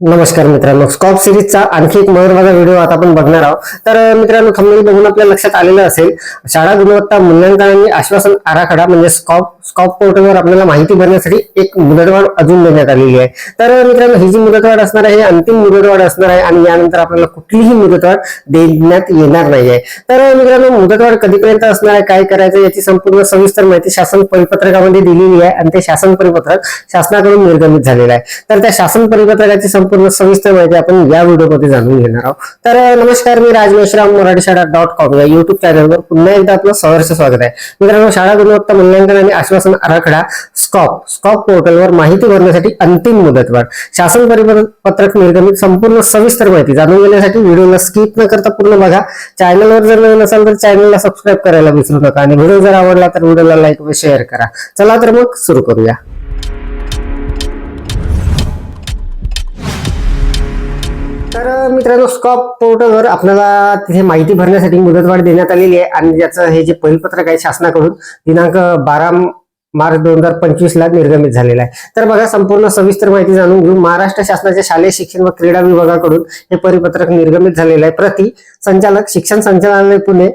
नमस्कार मित्रांनो. स्कॉप सिरीजचा आणखी एक महत्त्वाचा व्हिडिओ आता आपण बघणार आहोत. तर मित्रांनो थंबनेल बघून आपल्या लक्षात आलेलं असेल शाळा गुणवत्ता मूल्यांकन आणि आश्वासन आराखडा म्हणजे स्कॉप स्कॉप पोर्टलवर आपल्याला माहिती भरण्यासाठी एक मुदतवाढ अजून देण्यात आलेली आहे. तर मित्रांनो ही जी मुदतवाढ असणार आहे ही अंतिम मुदतवाढ असणार आहे आणि यानंतर आपल्याला कुठलीही मुदतवाढ देण्यात येणार नाही आहे तर मित्रांनो मुदतवाढ कधीपर्यंत असणार आहे काय करायचं याची संपूर्ण सविस्तर माहिती शासन परिपत्रकामध्ये दिलेली आहे आणि ते शासन परिपत्रक शासनाकडून निर्गमित झालेलं आहे. तर त्या शासन परिपत्रकाची संपूर्ण सविस्तर माहिती आपण या व्हिडिओमध्ये जाणून घेणार आहोत. तर नमस्कार मी राजमेश्राम मराठी शाळा डॉट कॉम या युट्यूब चॅनलवर पुन्हा एकदा आपलं सहर्ष स्वागत आहे. मित्रांनो शाळा गुणवत्ता मूल्यांकन आणि आश्वासन आराखडा स्कॉप स्कॉप पोर्टलवर माहिती भरण्यासाठी अंतिम मुदतवाढ. शासन परिपत्रक निर्गमित संपूर्ण सविस्तर माहिती जाणून घेण्यासाठी व्हिडिओला स्किप न करता पूर्ण बघा. चॅनलवर जर नवीन असाल तर चॅनलला सबस्क्राईब करायला विसरू नका आणि व्हिडिओ जर आवडला तर व्हिडिओला लाईक व शेअर करा. चला तर मग सुरू करूया. तर मित्रांनो स्कॉप पोर्टलवर आपल्याला तिथे माहिती भरण्यासाठी मुदतवाढ देण्यात आलेली आहे आणि ज्याचं हे जे परिपत्रक आहे शासनाकडून दिनांक बारा मार्च दोन हजार पंचवीस ला निर्गमित झालेला आहे. तर बघा संपूर्ण सविस्तर माहिती जाणून घेऊ महाराष्ट्र शासनाच्या शालेय शिक्षण व क्रीडा विभागाकडून हे परिपत्रक निर्गमित झालेलं आहे. प्रति संचालक शिक्षण संचालनालय पुणे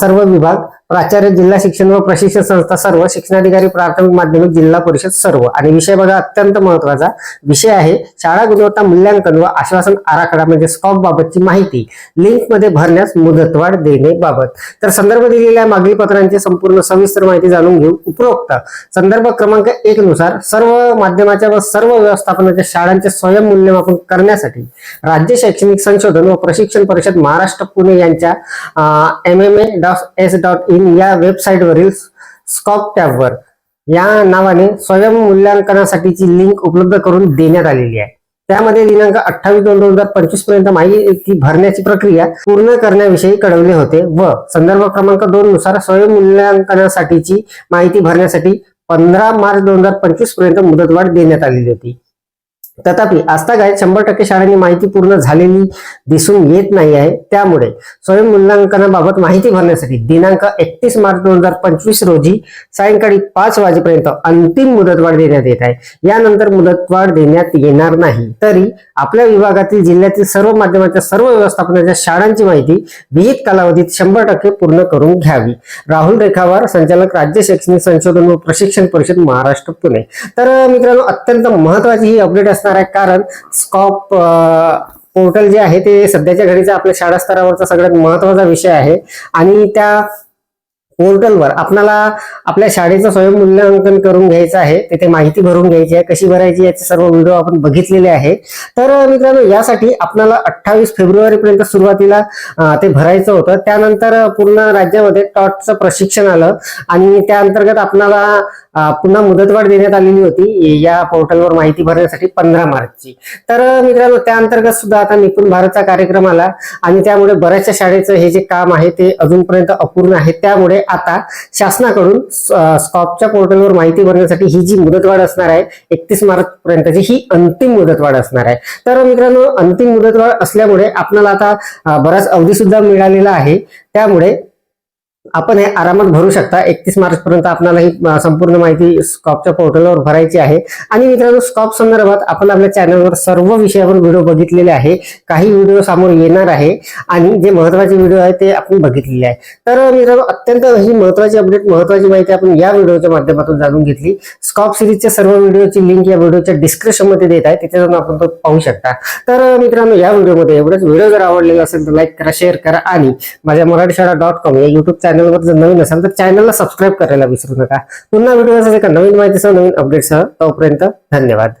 सर्व विभाग प्राचार्य जिल्हा शिक्षण व प्रशिक्षण संस्था सर्व शिक्षणाधिकारी प्राथमिक माध्यमिक जिल्हा परिषद सर्व. आणि विषय बघा अत्यंत महत्त्वाचा विषय आहे शाळा गुणवत्ता मूल्यांकन व आश्वासन आराखडा म्हणजे स्कॉप बाबतची माहिती. लिंकमध्ये भरण्यास मुदतवाढ देणे बाबत. तर संदर्भ दिलेल्या मागील पत्रांची संपूर्ण सविस्तर माहिती जाणून घेऊ उपरोक्त. संदर्भ क्रमांक एक नुसार सर्व माध्यमाच्या व सर्व व्यवस्थापनाच्या शाळांचे स्वयंमूल्यमापन करण्यासाठी राज्य शैक्षणिक संशोधन व प्रशिक्षण परिषद महाराष्ट्र पुणे यांच्या M M A dot S dot in या वेबसाईटवरील स्कॉप टॅबवर या नावाने स्वयं मूल्यांकनासाठीची लिंक उपलब्ध करून देण्यात आलेली आहे. त्यामध्ये दिनांक अठ्ठावीस दोन दोन हजार पंचवीसपर्यंत माहिती भरण्याची प्रक्रिया पूर्ण करण्याविषयी कळवले होते व संदर्भ क्रमांक दोन नुसार स्वयंमूल्यांकनासाठीची माहिती भरण्यासाठी पंधरा मार्च दोन हजार पंचवीसपर्यंत मुदतवाढ देण्यात आलेली होती. तथापि आस्थागायत शंभर टक्के शाळांनी माहिती पूर्ण झालेली दिसून येत नाही आहे. त्यामुळे स्वयंमूल्यांकनाबाबत माहिती भरण्यासाठी दिनांक एकतीस मार्च दोन हजार पंचवीस रोजी सायंकाळी पाच वाजेपर्यंत अंतिम मुदतवाढ देण्यात येत आहे. यानंतर मुदतवाढ देण्यात येणार नाही. तरी आपल्या विभागातील जिल्ह्यातील सर्व माध्यमांच्या सर्व व्यवस्थापनाच्या शाळांची माहिती विहित कालावधीत शंभर टक्के पूर्ण करून घ्यावी. राहुल रेखावार संचालक राज्य शैक्षणिक संशोधन व प्रशिक्षण परिषद महाराष्ट्र पुणे. तर मित्रांनो अत्यंत महत्वाची ही अपडेट असणार आहे. कारण स्कॉप पोर्टल जे आहे ते सध्याच्या घडीचा आपल्या शाळा स्तरावरचा सगळ्यात महत्त्वाचा विषय आहे. आणि त्या पोर्टलवर आपल्याला आपल्या शाळेचं स्वयंमूल्यांकन करून घ्यायचं आहे तिथे माहिती भरून घ्यायची आहे कशी भरायची याचे सर्व व्हिडिओ आपण बघितलेले आहे. तर मित्रांनो यासाठी आपल्याला अठ्ठावीस फेब्रुवारीपर्यंत सुरुवातीला ते भरायचं होतं. त्यानंतर पूर्ण राज्यामध्ये टॉटचं प्रशिक्षण आलं आणि त्या अंतर्गत आपल्याला पुन्हा मुदतवाढ देण्यात आलेली होती. या पोर्टलवर माहिती भरण्यासाठी पंधरा मार्चची. तर मित्रांनो त्या अंतर्गत सुद्धा आता निपुण भारतचा कार्यक्रम आला आणि त्यामुळे बऱ्याचशा शाळेचं हे जे काम आहे ते अजूनपर्यंत अपूर्ण आहे. त्यामुळे आता शासनाकडून स्कॉपच्या पोर्टलवर माहिती भरण्यासाठी ही जी मुदतवाढ असणार आहे एकतीस मार्च पर्यंतची ही अंतिम मुदतवाढ असणार आहे. तर मित्रांनो अंतिम मुदतवाढ असल्यामुळे आपल्याला आता बराच अवधी सुद्धा मिळालेला आहे. त्यामुळे आपण हे आरामात भरू शकता. एकतीस मार्च पर्यंत आपल्याला ही संपूर्ण माहिती स्कॉपच्या पोर्टलवर भरायची आहे. आणि मित्रांनो स्कॉप संदर्भात आपण आपल्या चॅनलवर सर्व विषयावर व्हिडिओ बघितलेले आहे. काही व्हिडिओ समोर येणार आहे. आणि जे महत्त्वाचे व्हिडिओ आहे ते आपण बघितलेले आहे. तर मित्रांनो अत्यंत ही महत्वाची अपडेट महत्वाची माहिती आपण या व्हिडिओच्या माध्यमातून जाणून घेतली. स्कॉप सिरीजच्या सर्व व्हिडिओची लिंक या व्हिडिओच्या डिस्क्रिप्शनमध्ये देत आहे. तिथे जाऊन आपण तो पाहू शकता. तर मित्रांनो या व्हिडिओमध्ये एवढंच. व्हिडिओ जर आवडलेला असेल तर लाईक करा शेअर करा. आणि माझ्या मराठी शाळा डॉट कॉम या युट्यूब चॅनलवर जर नवीन असाल तर चॅनलला सबस्क्राईब करायला विसरू नका. पुन्हा व्हिडिओ एका नवीन माहितीसह नवीन अपडेटसह तोपर्यंत धन्यवाद.